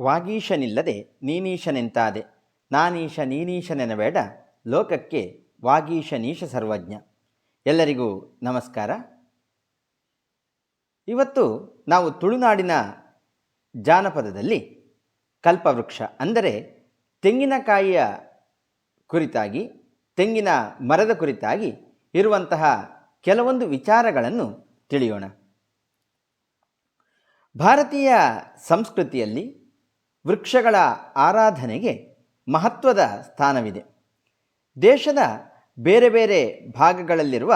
ವಾಗೀಶನಿಲ್ಲದೆ ನೀನೀಶನೆಂತಾದೆ. ನಾನೀಶ ನೀನೀಶನೆನಬೇಡ. ಲೋಕಕ್ಕೆ ವಾಗೀಶ ನೀಶ ಸರ್ವಜ್ಞ. ಎಲ್ಲರಿಗೂ ನಮಸ್ಕಾರ. ಇವತ್ತು ನಾವು ತುಳುನಾಡಿನ ಜಾನಪದದಲ್ಲಿ ಕಲ್ಪವೃಕ್ಷ ಅಂದರೆ ತೆಂಗಿನಕಾಯಿಯ ಕುರಿತಾಗಿ, ತೆಂಗಿನ ಮರದ ಕುರಿತಾಗಿ ಇರುವಂತಹ ಕೆಲವೊಂದು ವಿಚಾರಗಳನ್ನು ತಿಳಿಯೋಣ. ಭಾರತೀಯ ಸಂಸ್ಕೃತಿಯಲ್ಲಿ ವೃಕ್ಷಗಳ ಆರಾಧನೆಗೆ ಮಹತ್ವದ ಸ್ಥಾನವಿದೆ. ದೇಶದ ಬೇರೆ ಬೇರೆ ಭಾಗಗಳಲ್ಲಿರುವ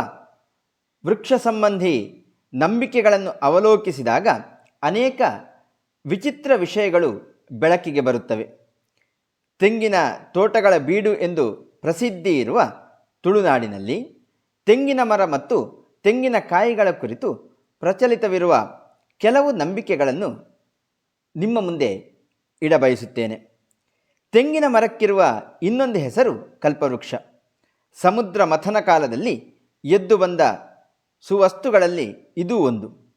ವೃಕ್ಷ ಸಂಬಂಧಿ ನಂಬಿಕೆಗಳನ್ನು ಅವಲೋಕಿಸಿದಾಗ ಅನೇಕ ವಿಚಿತ್ರ ವಿಷಯಗಳು ಬೆಳಕಿಗೆ ಬರುತ್ತವೆ. ತೆಂಗಿನ ತೋಟಗಳ ಬೀಡು ಎಂದು ಪ್ರಸಿದ್ಧಿ ಇರುವ ತುಳುನಾಡಿನಲ್ಲಿ ತೆಂಗಿನ ಮರ ಮತ್ತು ತೆಂಗಿನ ಕಾಯಿಗಳ ಕುರಿತು ಪ್ರಚಲಿತವಿರುವ ಕೆಲವು ನಂಬಿಕೆಗಳನ್ನು ನಿಮ್ಮ ಮುಂದೆ ಇಡಬಯಸುತ್ತೇನೆ. ತೆಂಗಿನ ಮರಕ್ಕಿರುವ ಇನ್ನೊಂದು ಹೆಸರು ಕಲ್ಪವೃಕ್ಷ. ಸಮುದ್ರ ಮಥನ ಕಾಲದಲ್ಲಿ ಎದ್ದು ಬಂದ ಸುವಸ್ತುಗಳಲ್ಲಿ ಇದೂ ಒಂದು.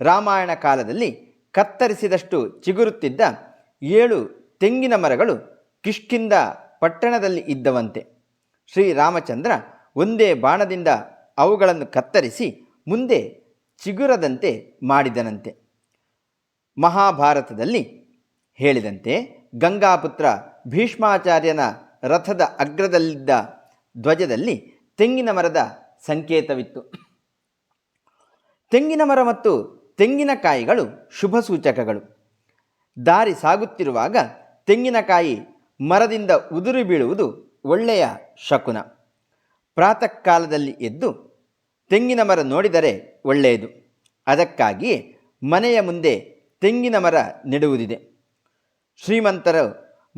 ರಾಮಾಯಣ ಕಾಲದಲ್ಲಿ ಕತ್ತರಿಸಿದಷ್ಟು ಚಿಗುರುತ್ತಿದ್ದ ಏಳು ತೆಂಗಿನ ಮರಗಳು ಕಿಷ್ಕಿಂದ ಪಟ್ಟಣದಲ್ಲಿ ಇದ್ದವಂತೆ. ಶ್ರೀರಾಮಚಂದ್ರ ಒಂದೇ ಬಾಣದಿಂದ ಅವುಗಳನ್ನು ಕತ್ತರಿಸಿ ಮುಂದೆ ಚಿಗುರದಂತೆ ಮಾಡಿದನಂತೆ. ಮಹಾಭಾರತದಲ್ಲಿ ಹೇಳಿದಂತೆ ಗಂಗಾಪುತ್ರ ಭೀಷ್ಮಾಚಾರ್ಯನ ರಥದ ಅಗ್ರದಲ್ಲಿದ್ದ ಧ್ವಜದಲ್ಲಿ ತೆಂಗಿನ ಮರದ ಸಂಕೇತವಿತ್ತು. ತೆಂಗಿನ ಮರ ಮತ್ತು ತೆಂಗಿನಕಾಯಿಗಳು ಶುಭ ಸೂಚಕಗಳು. ದಾರಿ ಸಾಗುತ್ತಿರುವಾಗ ತೆಂಗಿನಕಾಯಿ ಮರದಿಂದ ಉದುರಿ ಬೀಳುವುದು ಒಳ್ಳೆಯ ಶಕುನ. ಪ್ರಾತಃ ಕಾಲದಲ್ಲಿ ಎದ್ದು ತೆಂಗಿನ ಮರ ನೋಡಿದರೆ ಒಳ್ಳೆಯದು. ಅದಕ್ಕಾಗಿಯೇ ಮನೆಯ ಮುಂದೆ ತೆಂಗಿನ ಮರ ನೆಡುವುದಿದೆ. ಶ್ರೀಮಂತರು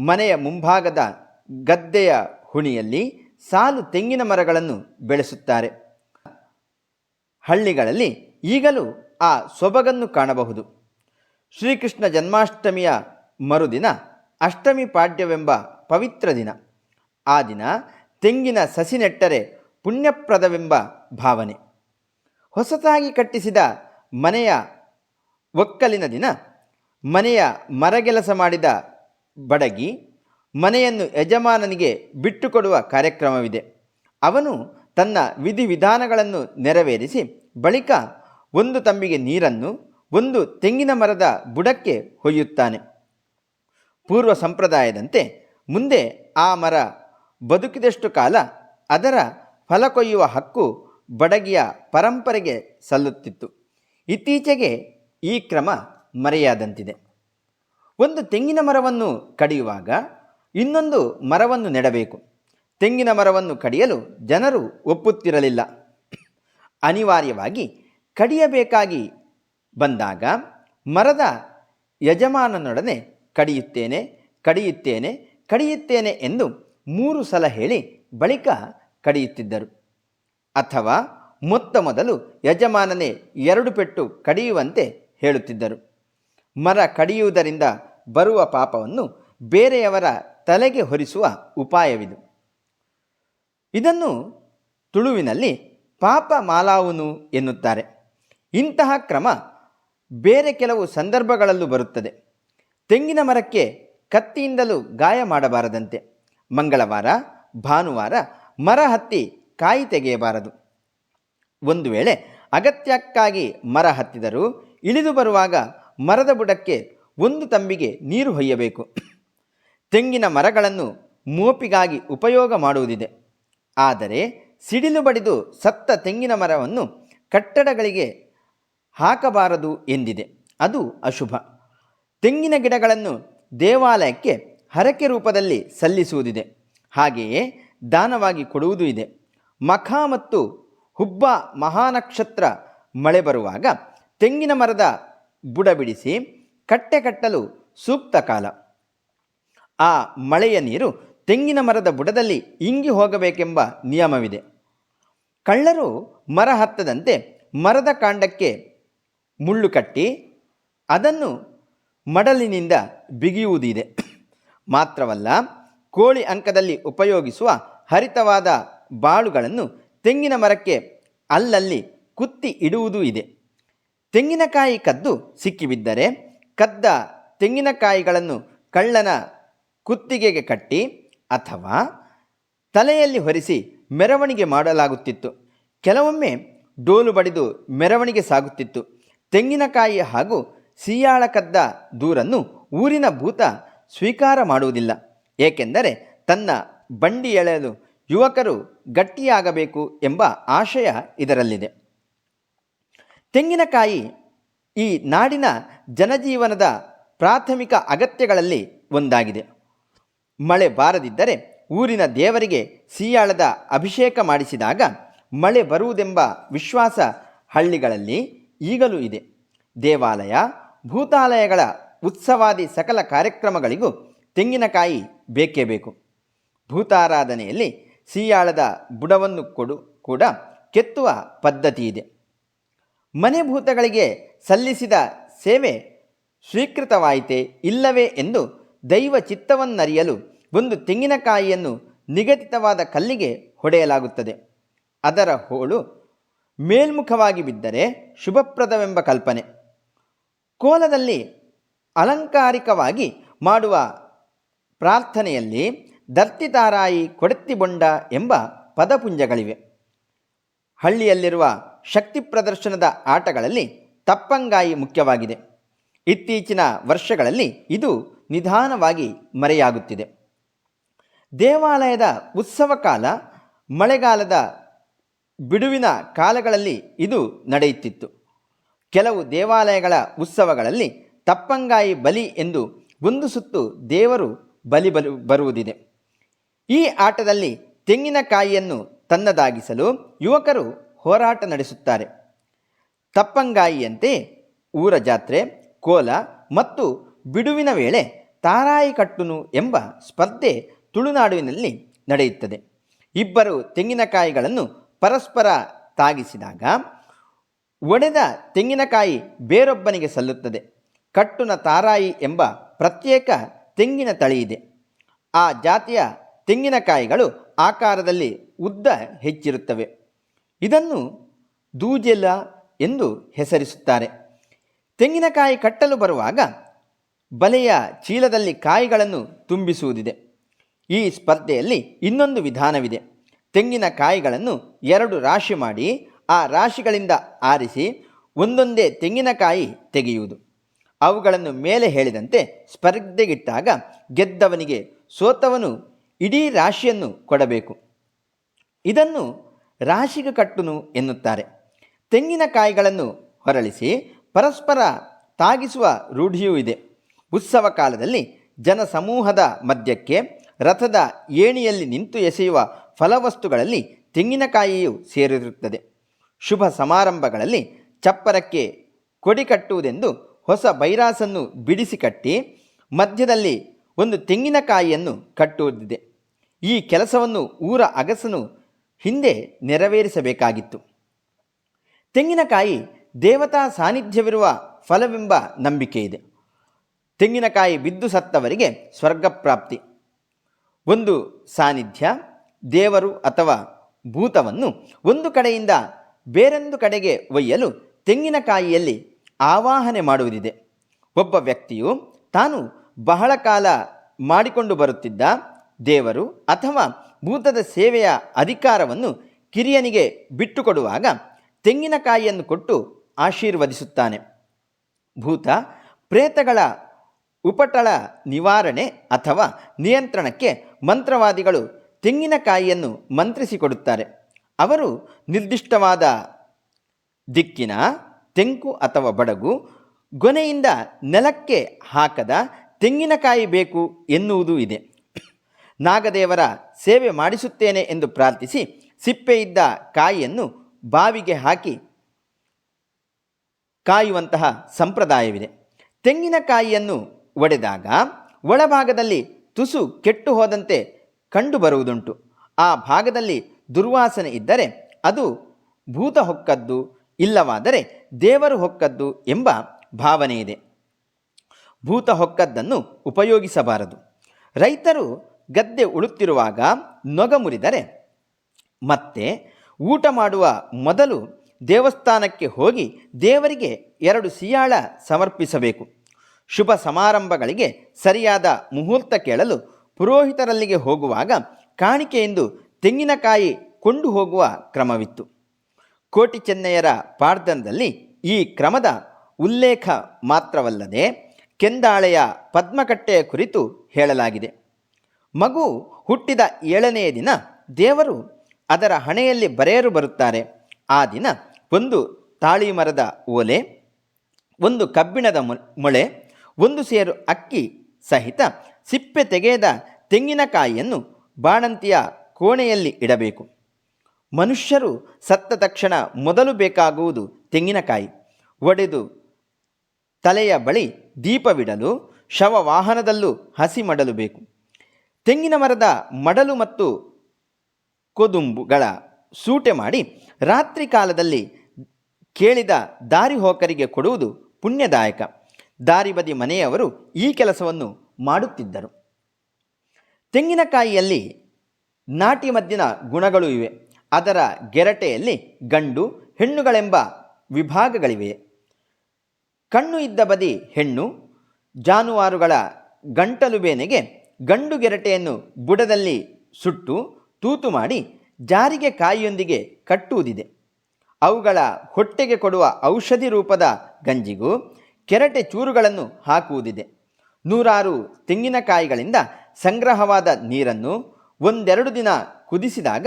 ಮನೆಯ ಮುಂಭಾಗದ ಗದ್ದೆಯ ಹುಣಿಯಲ್ಲಿ ಸಾಲು ತೆಂಗಿನ ಮರಗಳನ್ನು ಬೆಳೆಸುತ್ತಾರೆ. ಹಳ್ಳಿಗಳಲ್ಲಿ ಈಗಲೂ ಆ ಸೊಬಗನ್ನು ಕಾಣಬಹುದು. ಶ್ರೀಕೃಷ್ಣ ಜನ್ಮಾಷ್ಟಮಿಯ ಮರುದಿನ ಅಷ್ಟಮಿ ಪಾಡ್ಯವೆಂಬ ಪವಿತ್ರ ದಿನ. ಆ ದಿನ ತೆಂಗಿನ ಸಸಿ ನೆಟ್ಟರೆ ಪುಣ್ಯಪ್ರದವೆಂಬ ಭಾವನೆ. ಹೊಸತಾಗಿ ಕಟ್ಟಿಸಿದ ಮನೆಯ ಒಕ್ಕಲಿನ ದಿನ ಮನೆಯ ಮರಗೆಲಸ ಮಾಡಿದ ಬಡಗಿ ಮನೆಯನ್ನು ಯಜಮಾನನಿಗೆ ಬಿಟ್ಟುಕೊಡುವ ಕಾರ್ಯಕ್ರಮವಿದೆ. ಅವನು ತನ್ನ ವಿಧಿವಿಧಾನಗಳನ್ನು ನೆರವೇರಿಸಿ ಬಳಿಕ ಒಂದು ತಂಬಿಗೆ ನೀರನ್ನು, ಒಂದು ತೆಂಗಿನ ಮರದ ಬುಡಕ್ಕೆ ಹೊಯ್ಯುತ್ತಾನೆ. ಪೂರ್ವ ಸಂಪ್ರದಾಯದಂತೆ ಮುಂದೆ ಆ ಮರ ಬದುಕಿದಷ್ಟು ಕಾಲ ಅದರ ಫಲ ಕೊಯ್ಯುವ ಹಕ್ಕು ಬಡಗಿಯ ಪರಂಪರೆಗೆ ಸಲ್ಲುತ್ತಿತ್ತು. ಇತ್ತೀಚೆಗೆ ಈ ಕ್ರಮ ಮರೆಯಾದಂತಿದೆ. ಒಂದು ತೆಂಗಿನ ಮರವನ್ನು ಕಡಿಯುವಾಗ ಇನ್ನೊಂದು ಮರವನ್ನು ನೆಡಬೇಕು. ತೆಂಗಿನ ಮರವನ್ನು ಕಡಿಯಲು ಜನರು ಒಪ್ಪುತ್ತಿರಲಿಲ್ಲ. ಅನಿವಾರ್ಯವಾಗಿ ಕಡಿಯಬೇಕಾಗಿ ಬಂದಾಗ ಮರದ ಯಜಮಾನನೊಡನೆ ಕಡಿಯುತ್ತೇನೆ ಕಡಿಯುತ್ತೇನೆ ಕಡಿಯುತ್ತೇನೆ ಎಂದು ಮೂರು ಸಲ ಹೇಳಿ ಬಳಿಕ ಕಡಿಯುತ್ತಿದ್ದರು. ಅಥವಾ ಮೊತ್ತ ಮೊದಲು ಯಜಮಾನನೇ ಎರಡು ಪೆಟ್ಟು ಕಡಿಯುವಂತೆ ಹೇಳುತ್ತಿದ್ದರು. ಮರ ಕಡಿಯುವುದರಿಂದ ಬರುವ ಪಾಪವನ್ನು ಬೇರೆಯವರ ತಲೆಗೆ ಹೊರಿಸುವ ಉಪಾಯವಿದು. ಇದನ್ನು ತುಳುವಿನಲ್ಲಿ ಪಾಪ ಮಾಲಾವುನು ಎನ್ನುತ್ತಾರೆ. ಇಂತಹ ಕ್ರಮ ಬೇರೆ ಕೆಲವು ಸಂದರ್ಭಗಳಲ್ಲೂ ಬರುತ್ತದೆ. ತೆಂಗಿನ ಮರಕ್ಕೆ ಕತ್ತಿಯಿಂದಲೂ ಗಾಯ ಮಾಡಬಾರದಂತೆ. ಮಂಗಳವಾರ, ಭಾನುವಾರ ಮರ ಹತ್ತಿ ಕಾಯಿ ತೆಗೆಯಬಾರದು. ಒಂದು ವೇಳೆ ಅಗತ್ಯಕ್ಕಾಗಿ ಮರ ಹತ್ತಿದರೂ ಇಳಿದು ಬರುವಾಗ ಮರದ ಬುಡಕ್ಕೆ ಒಂದು ತಂಬಿಗೆ ನೀರು ಹೊಯ್ಯಬೇಕು. ತೆಂಗಿನ ಮರಗಳನ್ನು ಮೋಪಿಗಾಗಿ ಉಪಯೋಗ ಮಾಡುವುದಿದೆ. ಆದರೆ ಸಿಡಿಲು ಬಡಿದು ಸತ್ತ ತೆಂಗಿನ ಮರವನ್ನು ಕಟ್ಟಡಗಳಿಗೆ ಹಾಕಬಾರದು ಎಂದಿದೆ. ಅದು ಅಶುಭ. ತೆಂಗಿನ ಗಿಡಗಳನ್ನು ದೇವಾಲಯಕ್ಕೆ ಹರಕೆ ರೂಪದಲ್ಲಿ ಸಲ್ಲಿಸುವುದಿದೆ. ಹಾಗೆಯೇ ದಾನವಾಗಿ ಕೊಡುವುದೂ ಇದೆ. ಮಖ ಮತ್ತು ಹುಬ್ಬ ಮಹಾನಕ್ಷತ್ರ ಮಳೆ ಬರುವಾಗ ತೆಂಗಿನ ಮರದ ಬುಡ ಬಿಡಿಸಿ ಕಟ್ಟೆ ಕಟ್ಟಲು ಸೂಕ್ತ ಕಾಲ. ಆ ಮಳೆಯ ನೀರು ತೆಂಗಿನ ಮರದ ಬುಡದಲ್ಲಿ ಇಂಗಿ ಹೋಗಬೇಕೆಂಬ ನಿಯಮವಿದೆ. ಕಳ್ಳರು ಮರ ಹತ್ತದಂತೆ ಮರದ ಕಾಂಡಕ್ಕೆ ಮುಳ್ಳು ಕಟ್ಟಿ ಅದನ್ನು ಮಡಲಿನಿಂದ ಬಿಗಿಯುವುದಿದೆ. ಮಾತ್ರವಲ್ಲ, ಕೋಳಿ ಅಂಕದಲ್ಲಿ ಉಪಯೋಗಿಸುವ ಹರಿತವಾದ ಬಾಳುಗಳನ್ನು ತೆಂಗಿನ ಮರಕ್ಕೆ ಅಲ್ಲಲ್ಲಿ ಕುತ್ತಿ ಇಡುವುದೂ ಇದೆ. ತೆಂಗಿನಕಾಯಿ ಕದ್ದು ಸಿಕ್ಕಿಬಿದ್ದರೆ ಕದ್ದ ತೆಂಗಿನಕಾಯಿಗಳನ್ನು ಕಳ್ಳನ ಕುತ್ತಿಗೆಗೆ ಕಟ್ಟಿ ಅಥವಾ ತಲೆಯಲ್ಲಿ ಹೊರಿಸಿ ಮೆರವಣಿಗೆ ಮಾಡಲಾಗುತ್ತಿತ್ತು. ಕೆಲವೊಮ್ಮೆ ಡೋಲು ಬಡಿದು ಮೆರವಣಿಗೆ ಸಾಗುತ್ತಿತ್ತು. ತೆಂಗಿನಕಾಯಿ ಹಾಗೂ ಸಿಯಾಳ ಕದ್ದ ದೂರನ್ನು ಊರಿನ ಭೂತ ಸ್ವೀಕಾರ ಮಾಡುವುದಿಲ್ಲ. ಏಕೆಂದರೆ ತನ್ನ ಬಂಡಿ ಎಳೆಯಲು ಯುವಕರು ಗಟ್ಟಿಯಾಗಬೇಕು ಎಂಬ ಆಶಯ ಇದರಲ್ಲಿದೆ. ತೆಂಗಿನಕಾಯಿ ಈ ನಾಡಿನ ಜನಜೀವನದ ಪ್ರಾಥಮಿಕ ಅಗತ್ಯಗಳಲ್ಲಿ ಒಂದಾಗಿದೆ. ಮಳೆ ಬಾರದಿದ್ದರೆ ಊರಿನ ದೇವರಿಗೆ ಸೀಯಾಳದ ಅಭಿಷೇಕ ಮಾಡಿಸಿದಾಗ ಮಳೆ ಬರುವುದೆಂಬ ವಿಶ್ವಾಸ ಹಳ್ಳಿಗಳಲ್ಲಿ ಈಗಲೂ ಇದೆ. ದೇವಾಲಯ, ಭೂತಾಲಯಗಳ ಉತ್ಸವಾದಿ ಸಕಲ ಕಾರ್ಯಕ್ರಮಗಳಿಗೂ ತೆಂಗಿನಕಾಯಿ ಬೇಕೇ ಬೇಕು. ಭೂತಾರಾಧನೆಯಲ್ಲಿ ಸೀಯಾಳದ ಬುಡವನ್ನು ಕೊಡು ಕೂಡ ಕೆತ್ತುವ ಪದ್ಧತಿ ಇದೆ. ಮನೆ ಭೂತಗಳಿಗೆ ಸಲ್ಲಿಸಿದ ಸೇವೆ ಸ್ವೀಕೃತವಾಯಿತೆ ಇಲ್ಲವೇ ಎಂದು ದೈವ ಚಿತ್ತವನ್ನರಿಯಲು ಒಂದು ತೆಂಗಿನಕಾಯಿಯನ್ನು ನಿಗದಿತವಾದ ಕಲ್ಲಿಗೆ ಹೊಡೆಯಲಾಗುತ್ತದೆ. ಅದರ ಹೋಳು ಮೇಲ್ಮುಖವಾಗಿ ಬಿದ್ದರೆ ಶುಭಪ್ರದವೆಂಬ ಕಲ್ಪನೆ. ಕೋಲದಲ್ಲಿ ಅಲಂಕಾರಿಕವಾಗಿ ಮಾಡುವ ಪ್ರಾರ್ಥನೆಯಲ್ಲಿ ದರ್ತಿತಾರಾಯಿ ಕೊಡತ್ತಿಬೊಂಡ ಎಂಬ ಪದಪುಂಜಗಳಿವೆ. ಹಳ್ಳಿಯಲ್ಲಿರುವ ಶಕ್ತಿ ಪ್ರದರ್ಶನದ ಆಟಗಳಲ್ಲಿ ತಪ್ಪಂಗಾಯಿ ಮುಖ್ಯವಾಗಿದೆ. ಇತ್ತೀಚಿನ ವರ್ಷಗಳಲ್ಲಿ ಇದು ನಿಧಾನವಾಗಿ ಮರೆಯಾಗುತ್ತಿದೆ. ದೇವಾಲಯದ ಉತ್ಸವ ಕಾಲ, ಮಳೆಗಾಲದ ಬಿಡುವಿನ ಕಾಲಗಳಲ್ಲಿ ಇದು ನಡೆಯುತ್ತಿತ್ತು. ಕೆಲವು ದೇವಾಲಯಗಳ ಉತ್ಸವಗಳಲ್ಲಿ ತಪ್ಪಂಗಾಯಿ ಬಲಿ ಎಂದು ಒಂದು ಸುತ್ತು ದೇವರು ಬಲಿ ಬಲು ಬರುವುದಿದೆ. ಈ ಆಟದಲ್ಲಿ ತೆಂಗಿನಕಾಯಿಯನ್ನು ತನ್ನದಾಗಿಸಲು ಯುವಕರು ಹೋರಾಟ ನಡೆಸುತ್ತಾರೆ. ತಪ್ಪಂಗಾಯಿಯಂತೆ ಊರ ಜಾತ್ರೆ, ಕೋಲ ಮತ್ತು ಬಿಡುವಿನ ವೇಳೆ ತಾರಾಯಿ ಕಟ್ಟುನು ಎಂಬ ಸ್ಪರ್ಧೆ ತುಳುನಾಡುವಿನಲ್ಲಿ ನಡೆಯುತ್ತದೆ. ಇಬ್ಬರು ತೆಂಗಿನಕಾಯಿಗಳನ್ನು ಪರಸ್ಪರ ತಾಗಿಸಿದಾಗ ಒಡೆದ ತೆಂಗಿನಕಾಯಿ ಬೇರೊಬ್ಬನಿಗೆ ಸಲ್ಲುತ್ತದೆ. ಕಟ್ಟುನ ತಾರಾಯಿ ಎಂಬ ಪ್ರತ್ಯೇಕ ತೆಂಗಿನ ತಳಿ ಇದೆ. ಆ ಜಾತಿಯ ತೆಂಗಿನಕಾಯಿಗಳು ಆಕಾರದಲ್ಲಿ ಉದ್ದ ಹೆಚ್ಚಿರುತ್ತವೆ. ಇದನ್ನು ದೂಜೆಲ ಎಂದು ಹೆಸರಿಸುತ್ತಾರೆ. ತೆಂಗಿನಕಾಯಿ ಕಟ್ಟಲು ಬರುವಾಗ ಬಲೆಯ ಚೀಲದಲ್ಲಿ ಕಾಯಿಗಳನ್ನು ತುಂಬಿಸುವುದಿದೆ. ಈ ಸ್ಪರ್ಧೆಯಲ್ಲಿ ಇನ್ನೊಂದು ವಿಧಾನವಿದೆ. ತೆಂಗಿನಕಾಯಿಗಳನ್ನು ಎರಡು ರಾಶಿ ಮಾಡಿ ಆ ರಾಶಿಗಳಿಂದ ಆರಿಸಿ ಒಂದೊಂದೇ ತೆಂಗಿನಕಾಯಿ ತೆಗೆಯುವುದು. ಅವುಗಳನ್ನು ಮೇಲೆ ಹೇಳಿದಂತೆ ಸ್ಪರ್ಧೆಗಿಟ್ಟಾಗ ಗೆದ್ದವನಿಗೆ ಸೋತವನು ಇಡೀ ರಾಶಿಯನ್ನು ಕೊಡಬೇಕು. ಇದನ್ನು ರಾಶಿಗೆ ಕಟ್ಟುನು ಎನ್ನುತ್ತಾರೆ. ತೆಂಗಿನಕಾಯಿಗಳನ್ನು ಹೊರಳಿಸಿ ಪರಸ್ಪರ ತಾಗಿಸುವ ರೂಢಿಯೂ ಇದೆ. ಉತ್ಸವ ಕಾಲದಲ್ಲಿ ಜನಸಮೂಹದ ಮಧ್ಯಕ್ಕೆ ರಥದ ಏಣಿಯಲ್ಲಿ ನಿಂತು ಎಸೆಯುವ ಫಲವಸ್ತುಗಳಲ್ಲಿ ತೆಂಗಿನಕಾಯಿಯು ಸೇರಿರುತ್ತದೆ. ಶುಭ ಸಮಾರಂಭಗಳಲ್ಲಿ ಚಪ್ಪರಕ್ಕೆ ಕೊಡಿ ಕಟ್ಟುವುದೆಂದು ಹೊಸ ಬೈರಾಸನ್ನು ಬಿಡಿಸಿ ಕಟ್ಟಿ ಮಧ್ಯದಲ್ಲಿ ಒಂದು ತೆಂಗಿನಕಾಯಿಯನ್ನು ಕಟ್ಟುವುದಿದೆ. ಈ ಕೆಲಸವನ್ನು ಊರ ಅಗಸನು ಹಿಂದೆ ನೆರವೇರಿಸಬೇಕಾಗಿತ್ತು. ತೆಂಗಿನಕಾಯಿ ದೇವತಾ ಸಾನ್ನಿಧ್ಯವಿರುವ ಫಲವೆಂಬ ನಂಬಿಕೆ ಇದೆ ತೆಂಗಿನಕಾಯಿ ಬಿದ್ದು ಸತ್ತವರಿಗೆ ಸ್ವರ್ಗಪ್ರಾಪ್ತಿ. ಒಂದು ಸಾನ್ನಿಧ್ಯ, ದೇವರು ಅಥವಾ ಭೂತವನ್ನು ಒಂದು ಕಡೆಯಿಂದ ಬೇರೊಂದು ಕಡೆಗೆ ಒಯ್ಯಲು ತೆಂಗಿನಕಾಯಿಯಲ್ಲಿ ಆವಾಹನೆ ಮಾಡುವುದಿದೆ. ಒಬ್ಬ ವ್ಯಕ್ತಿಯು ತಾನು ಬಹಳ ಕಾಲ ಮಾಡಿಕೊಂಡು ಬರುತ್ತಿದ್ದ ದೇವರು ಅಥವಾ ಭೂತದ ಸೇವೆಯ ಅಧಿಕಾರವನ್ನು ಕಿರಿಯನಿಗೆ ಬಿಟ್ಟುಕೊಡುವಾಗ ತೆಂಗಿನಕಾಯಿಯನ್ನು ಕೊಟ್ಟು ಆಶೀರ್ವದಿಸುತ್ತಾನೆ. ಭೂತ ಪ್ರೇತಗಳ ಉಪಟಳ ನಿವಾರಣೆ ಅಥವಾ ನಿಯಂತ್ರಣಕ್ಕೆ ಮಂತ್ರವಾದಿಗಳು ತೆಂಗಿನಕಾಯಿಯನ್ನು ಮಂತ್ರಿಸಿಕೊಡುತ್ತಾರೆ. ಅವರು ನಿರ್ದಿಷ್ಟವಾದ ದಿಕ್ಕಿನ ತೆಂಕು ಅಥವಾ ಬಡಗು ಗೊನೆಯಿಂದ ನೆಲಕ್ಕೆ ಹಾಕದ ತೆಂಗಿನಕಾಯಿ ಬೇಕು ಎನ್ನುವುದೂ ಇದೆ. ನಾಗದೇವರ ಸೇವೆ ಮಾಡಿಸುತ್ತೇನೆ ಎಂದು ಪ್ರಾರ್ಥಿಸಿ ಸಿಪ್ಪೆಯಿದ್ದ ಕಾಯಿಯನ್ನು ಬಾವಿಗೆ ಹಾಕಿ ಕಾಯುವಂತಹ ಸಂಪ್ರದಾಯವಿದೆ. ತೆಂಗಿನಕಾಯಿಯನ್ನು ಒಡೆದಾಗ ಒಳಭಾಗದಲ್ಲಿ ತುಸು ಕೆಟ್ಟು ಹೋದಂತೆ ಕಂಡುಬರುವುದುಂಟು ಆ ಭಾಗದಲ್ಲಿ ದುರ್ವಾಸನೆ ಇದ್ದರೆ ಅದು ಭೂತ ಹೊಕ್ಕದ್ದು ಇಲ್ಲವಾದರೆ ದೇವರು ಹೊಕ್ಕದ್ದು ಎಂಬ ಭಾವನೆ ಇದೆ ಭೂತ ಹೊಕ್ಕದ್ದನ್ನು ಉಪಯೋಗಿಸಬಾರದು. ರೈತರು ಗದ್ದೆ ಉಳುತ್ತಿರುವಾಗ ನೊಗ ಮುರಿದರೆ ಮತ್ತೆ ಊಟ ಮಾಡುವ ಮೊದಲು ದೇವಸ್ಥಾನಕ್ಕೆ ಹೋಗಿ ದೇವರಿಗೆ ಎರಡು ಸಿಯಾಳ ಸಮರ್ಪಿಸಬೇಕು. ಶುಭ ಸಮಾರಂಭಗಳಿಗೆ ಸರಿಯಾದ ಮುಹೂರ್ತ ಕೇಳಲು ಪುರೋಹಿತರಲ್ಲಿಗೆ ಹೋಗುವಾಗ ಕಾಣಿಕೆಯೆಂದು ತೆಂಗಿನಕಾಯಿ ಕೊಂಡು ಹೋಗುವ ಕ್ರಮವಿತ್ತು. ಕೋಟಿ ಚೆನ್ನಯ್ಯರ ಪಾರ್ಧನದಲ್ಲಿ ಈ ಕ್ರಮದ ಉಲ್ಲೇಖ ಮಾತ್ರವಲ್ಲದೆ ಕೆಂದಾಳೆಯ ಪದ್ಮಕಟ್ಟೆಯ ಕುರಿತು ಹೇಳಲಾಗಿದೆ. ಮಗು ಹುಟ್ಟಿದ ಏಳನೆಯ ದಿನ ದೇವರು ಅದರ ಹಣೆಯಲ್ಲಿ ಬರೆಯರು ಬರುತ್ತಾರೆ. ಆ ದಿನ ಒಂದು ತಾಳಿ ಮರದ ಓಲೆ, ಒಂದು ಕಬ್ಬಿಣದ ಮೊಳೆ, ಒಂದು ಸೇರು ಅಕ್ಕಿ ಸಹಿತ ಸಿಪ್ಪೆ ತೆಗೆದ ತೆಂಗಿನಕಾಯಿಯನ್ನು ಬಾಣಂತಿಯ ಕೋಣೆಯಲ್ಲಿ ಇಡಬೇಕು. ಮನುಷ್ಯರು ಸತ್ತ ತಕ್ಷಣ ಮೊದಲು ಬೇಕಾಗುವುದು ತೆಂಗಿನಕಾಯಿ. ಒಡೆದು ತಲೆಯ ಬಳಿ ದೀಪವಿಡಲು ಶವ ವಾಹನದಲ್ಲೂ ಹಸಿ ಮಾಡಲು ಬೇಕು. ತೆಂಗಿನ ಮರದ ಮಡಲು ಮತ್ತು ಕೊದುಂಬುಗಳ ಸೂಟೆ ಮಾಡಿ ರಾತ್ರಿ ಕಾಲದಲ್ಲಿ ಕೇಳಿದ ದಾರಿಹೋಕರಿಗೆ ಕೊಡುವುದು ಪುಣ್ಯದಾಯಕ. ದಾರಿ ಬದಿ ಮನೆಯವರು ಈ ಕೆಲಸವನ್ನು ಮಾಡುತ್ತಿದ್ದರು. ತೆಂಗಿನಕಾಯಿಯಲ್ಲಿ ನಾಟಿ ಮದ್ದಿನ ಗುಣಗಳು ಇವೆ. ಅದರ ಗೆರಟೆಯಲ್ಲಿ ಗಂಡು, ಹೆಣ್ಣುಗಳೆಂಬ ವಿಭಾಗಗಳಿವೆ. ಕಣ್ಣು ಇದ್ದ ಬದಿ ಹೆಣ್ಣು, ಜಾನುವಾರುಗಳ ಗಂಟಲು ಬೇನೆಗೆ ಗಂಡು ಗೆರಟೆಯನ್ನು ಬುಡದಲ್ಲಿ ಸುಟ್ಟು ತೂತು ಮಾಡಿ ಜಾರಿಗೆ ಕಾಯಿಯೊಂದಿಗೆ ಕಟ್ಟುವುದಿದೆ. ಅವುಗಳ ಹೊಟ್ಟೆಗೆ ಕೊಡುವ ಔಷಧಿ ರೂಪದ ಗಂಜಿಗೂ ಕೆರಟೆ ಚೂರುಗಳನ್ನು ಹಾಕುವುದಿದೆ. ನೂರಾರು ತೆಂಗಿನಕಾಯಿಗಳಿಂದ ಸಂಗ್ರಹವಾದ ನೀರನ್ನು ಒಂದೆರಡು ದಿನ ಕುದಿಸಿದಾಗ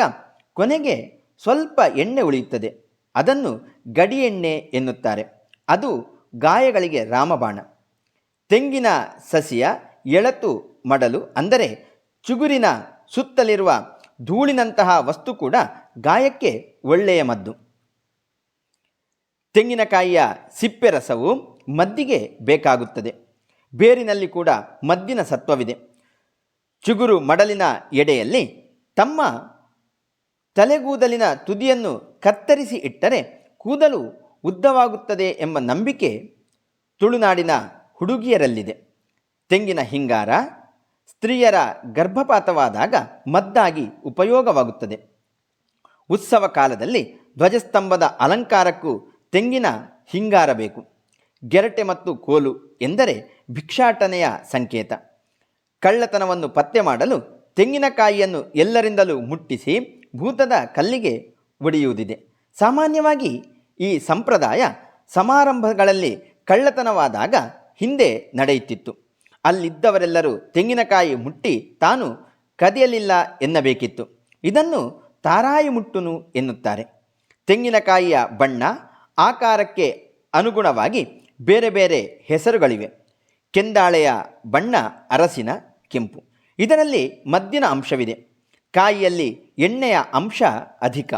ಕೊನೆಗೆ ಸ್ವಲ್ಪ ಎಣ್ಣೆ ಉಳಿಯುತ್ತದೆ. ಅದನ್ನು ಗಡಿ ಎಣ್ಣೆ ಎನ್ನುತ್ತಾರೆ. ಅದು ಗಾಯಗಳಿಗೆ ರಾಮಬಾಣ. ತೆಂಗಿನ ಸಸಿಯ ಎಳತು ಮಡಲು. ಅಂದರೆ ಚಿಗುರಿನ ಸುತ್ತಲಿರುವ ಧೂಳಿನಂತಹ ವಸ್ತು ಕೂಡ ಗಾಯಕ್ಕೆ ಒಳ್ಳೆಯ ಮದ್ದು. ತೆಂಗಿನಕಾಯಿಯ ಸಿಪ್ಪೆ ರಸವು ಮದ್ದಿಗೆ ಬೇಕಾಗುತ್ತದೆ. ಬೇರಿನಲ್ಲಿ ಕೂಡ ಮದ್ದಿನ ಸತ್ವವಿದೆ. ಚಿಗುರು ಮಡಲಿನ ಎಡೆಯಲ್ಲಿ ತಮ್ಮ ತಲೆಗೂದಲಿನ ತುದಿಯನ್ನು ಕತ್ತರಿಸಿ ಇಟ್ಟರೆ ಕೂದಲು ಉದ್ದವಾಗುತ್ತದೆ ಎಂಬ ನಂಬಿಕೆ ತುಳುನಾಡಿನ ಹುಡುಗಿಯರಲ್ಲಿದೆ. ತೆಂಗಿನ ಹಿಂಗಾರ ಸ್ತ್ರೀಯರ ಗರ್ಭಪಾತವಾದಾಗ ಮದ್ದಾಗಿ ಉಪಯೋಗವಾಗುತ್ತದೆ. ಉತ್ಸವ ಕಾಲದಲ್ಲಿ ಧ್ವಜಸ್ತಂಭದ ಅಲಂಕಾರಕ್ಕೂ ತೆಂಗಿನ ಹಿಂಗಾರ ಬೇಕು ಗೆರಟೆ ಮತ್ತು ಕೋಲು ಎಂದರೆ ಭಿಕ್ಷಾಟನೆಯ ಸಂಕೇತ. ಕಳ್ಳತನವನ್ನು ಪತ್ತೆ ಮಾಡಲು ತೆಂಗಿನಕಾಯಿಯನ್ನು ಎಲ್ಲರಿಂದಲೂ ಮುಟ್ಟಿಸಿ ಭೂತದ ಕಲ್ಲಿಗೆ ಒಡೆಯುವುದಿದೆ. ಸಾಮಾನ್ಯವಾಗಿ ಈ ಸಂಪ್ರದಾಯ ಸಮಾರಂಭಗಳಲ್ಲಿ ಕಳ್ಳತನವಾದಾಗ ಹಿಂದೆ ನಡೆಯುತ್ತಿತ್ತು. ಅಲ್ಲಿದ್ದವರೆಲ್ಲರೂ ತೆಂಗಿನಕಾಯಿ ಮುಟ್ಟಿ ತಾನು ಕದಿಯಲಿಲ್ಲ ಎನ್ನಬೇಕಿತ್ತು. ಇದನ್ನು ತಾರಾಯಿ ಮುಟ್ಟುನು ಎನ್ನುತ್ತಾರೆ. ತೆಂಗಿನಕಾಯಿಯ ಬಣ್ಣ ಆಕಾರಕ್ಕೆ ಅನುಗುಣವಾಗಿ ಬೇರೆ ಬೇರೆ ಹೆಸರುಗಳಿವೆ. ಕೆಂದಾಳೆಯ ಬಣ್ಣ ಅರಸಿನ ಕೆಂಪು. ಇದರಲ್ಲಿ ಮದ್ದಿನ ಅಂಶವಿದೆ. ಕಾಯಿಯಲ್ಲಿ ಎಣ್ಣೆಯ ಅಂಶ ಅಧಿಕ.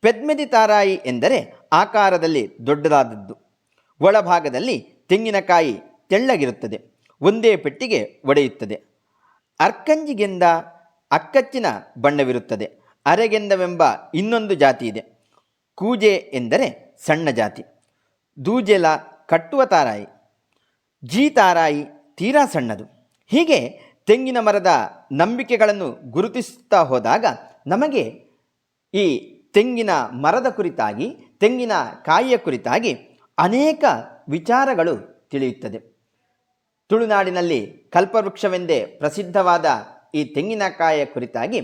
ಪೆದ್ಮೆದಿ ತಾರಾಯಿ ಎಂದರೆ ಆಕಾರದಲ್ಲಿ ದೊಡ್ಡದಾದದ್ದು. ಒಳಭಾಗದಲ್ಲಿ ತೆಂಗಿನಕಾಯಿ ತೆಳ್ಳಗಿರುತ್ತದೆ. ಒಂದೇ ಪೆಟ್ಟಿಗೆ ಒಡೆಯುತ್ತದೆ. ಅರ್ಕಂಜಿಗೆಂದ ಅಕ್ಕಚ್ಚಿನ ಬಣ್ಣವಿರುತ್ತದೆ. ಅರೆಗೆಂದವೆಂಬ ಇನ್ನೊಂದು ಜಾತಿ ಇದೆ. ಕೂಜೆ ಎಂದರೆ ಸಣ್ಣ ಜಾತಿ. ದೂಜೆಲ ಕಟ್ಟುವ ತಾರಾಯಿ. ಜೀ ತಾರಾಯಿ ತೀರಾ ಸಣ್ಣದು. ಹೀಗೆ ತೆಂಗಿನ ಮರದ ನಂಬಿಕೆಗಳನ್ನು ಗುರುತಿಸುತ್ತಾ ಹೋದಾಗ ನಮಗೆ ಈ ತೆಂಗಿನ ಮರದ ಕುರಿತಾಗಿ, ತೆಂಗಿನ ಕಾಯಿಯ ಕುರಿತಾಗಿ ಅನೇಕ ವಿಚಾರಗಳು ತಿಳಿಯುತ್ತದೆ. ತುಳುನಾಡಿನಲ್ಲಿ ಕಲ್ಪವೃಕ್ಷವೆಂದೇ ಪ್ರಸಿದ್ಧವಾದ ಈ ತೆಂಗಿನಕಾಯಿಯ ಕುರಿತಾಗಿ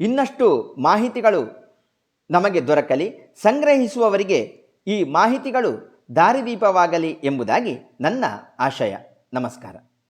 ಇನ್ನಷ್ಟು ಮಾಹಿತಿಗಳು ನಮಗೆ ದೊರಕಲಿ, ಸಂಗ್ರಹಿಸುವವರಿಗೆ ಈ ಮಾಹಿತಿಗಳು ದಾರಿದೀಪವಾಗಲಿ ಎಂಬುದಾಗಿ ನನ್ನ ಆಶಯ. ನಮಸ್ಕಾರ.